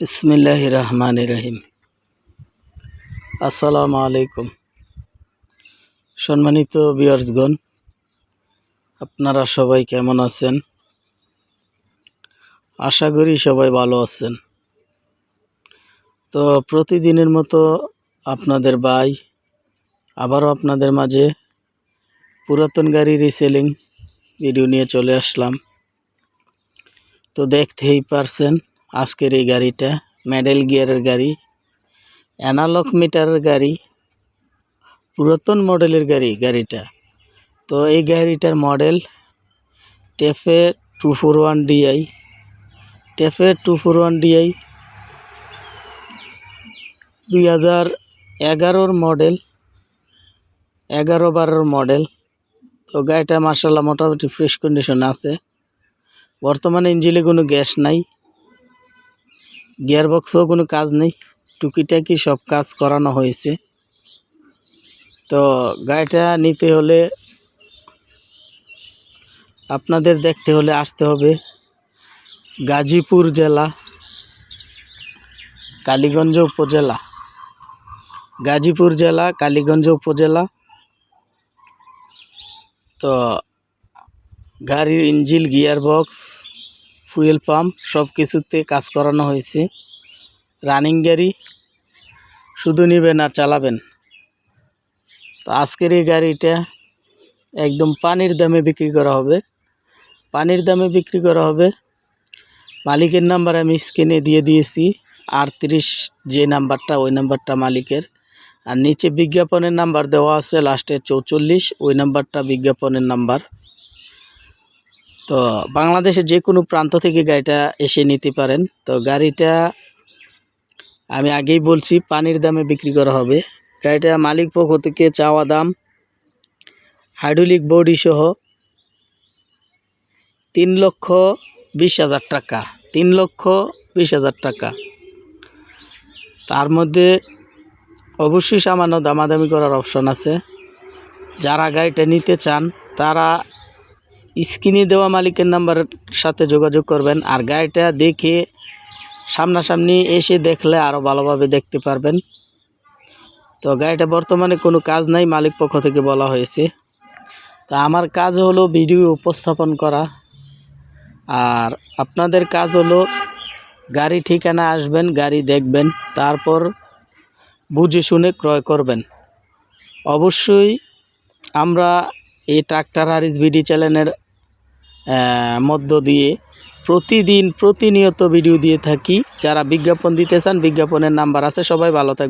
বিসমিল্লাহ রহমান রহিম আসসালামু আলাইকুম সম্মানিত বিয়ার্সগণ আপনারা সবাই কেমন আছেন? আশা করি সবাই ভালো আছেন। তো প্রতিদিনের মতো আপনাদের ভাই, আবারও আপনাদের মাঝে পুরাতন গাড়ি রিসেলিং ভিডিও নিয়ে চলে আসলাম। তো দেখতেই পারছেন আজকের এই গাড়িটা, মেডেল গিয়ারের গাড়ি, অ্যানালগ মিটারের গাড়ি, পুরাতন মডেলের গাড়ি, গাড়িটা। তো এই গাড়িটার model TAFE two four one DI. TAFE two four one DI দুই হাজার এগারোর মডেল, এগারো বারোর মডেল। তো গাড়িটা মার্শাল্লাহ মোটামুটি ফ্রেশ কন্ডিশন আছে। বর্তমানে ইঞ্জিনে কোনো গ্যাস নাই। গিয়ার বক্সও কোনো কাজ নেই। টুকিটাকি সব কাজ করানো হয়েছে। তো গাড়িটা নিতে হলে আপনাদের দেখতে হলে আসতে হবে গাজীপুর জেলা, কালীগঞ্জ উপজেলা। গাজীপুর জেলা, কালীগঞ্জ উপজেলা। তো গাড়ির engine gear box fuel pump, সব কিছুতে কাজ করানো হয়েছে। রানিং গাড়ি শুধু নেবেন আর চালাবেন। তো আজকের এই গাড়িটা একদম পানির দামে বিক্রি করা হবে। পানির দামে বিক্রি করা হবে। মালিকের নাম্বার আমি স্ক্রিনে দিয়ে দিয়েছি। আটত্রিশ যে নাম্বারটা, ওই নাম্বারটা মালিকের। আর নিচে বিজ্ঞাপনের নাম্বার দেওয়া আছে, লাস্টে চৌচল্লিশ, ওই নাম্বারটা বিজ্ঞাপনের নাম্বার। তো বাংলাদেশে যে কোনো প্রান্ত থেকে গাড়িটা এসে নিতে পারেন। তো গাড়িটা আমি আগেই বলছি, পানির দামে বিক্রি করা হবে। গাড়িটা মালিক পক্ষ থেকে চাওয়া দাম হাইড্রোলিক বডি সহ তিন লক্ষ বিশ হাজার টাকা, তিন লক্ষ বিশ হাজার টাকা। তার মধ্যে অবশ্যই সামান্য দামাদামি করার অপশন আছে। যারা গাড়িটা নিতে চান, তারা স্ক্রিনে দেওয়া মালিকের নাম্বারের সাথে যোগাযোগ করবেন আর গাড়িটা দেখে সামনাসামনি এসে দেখলে আরও ভালোভাবে দেখতে পারবেন। তো গাড়িটা বর্তমানে কোনো কাজ নাই, মালিক পক্ষ থেকে বলা হয়েছে। তো আমার কাজ হলো ভিডিও উপস্থাপন করা। আর আপনাদের কাজ হলো গাড়ি ঠিকানা আসবেন, গাড়ি দেখবেন, তারপর বুঝে শুনে ক্রয় করবেন। অবশ্যই আমরা এই ট্রাক্টর হারিস বিডি চ্যানেলের মধ্য দিয়ে প্রতিদিন প্রতিনিয়ত ভিডিও দিয়ে থাকি। যারা বিজ্ঞাপন দিতে চান, বিজ্ঞাপনের নাম্বার আছে, সবাই ভালো থাকবে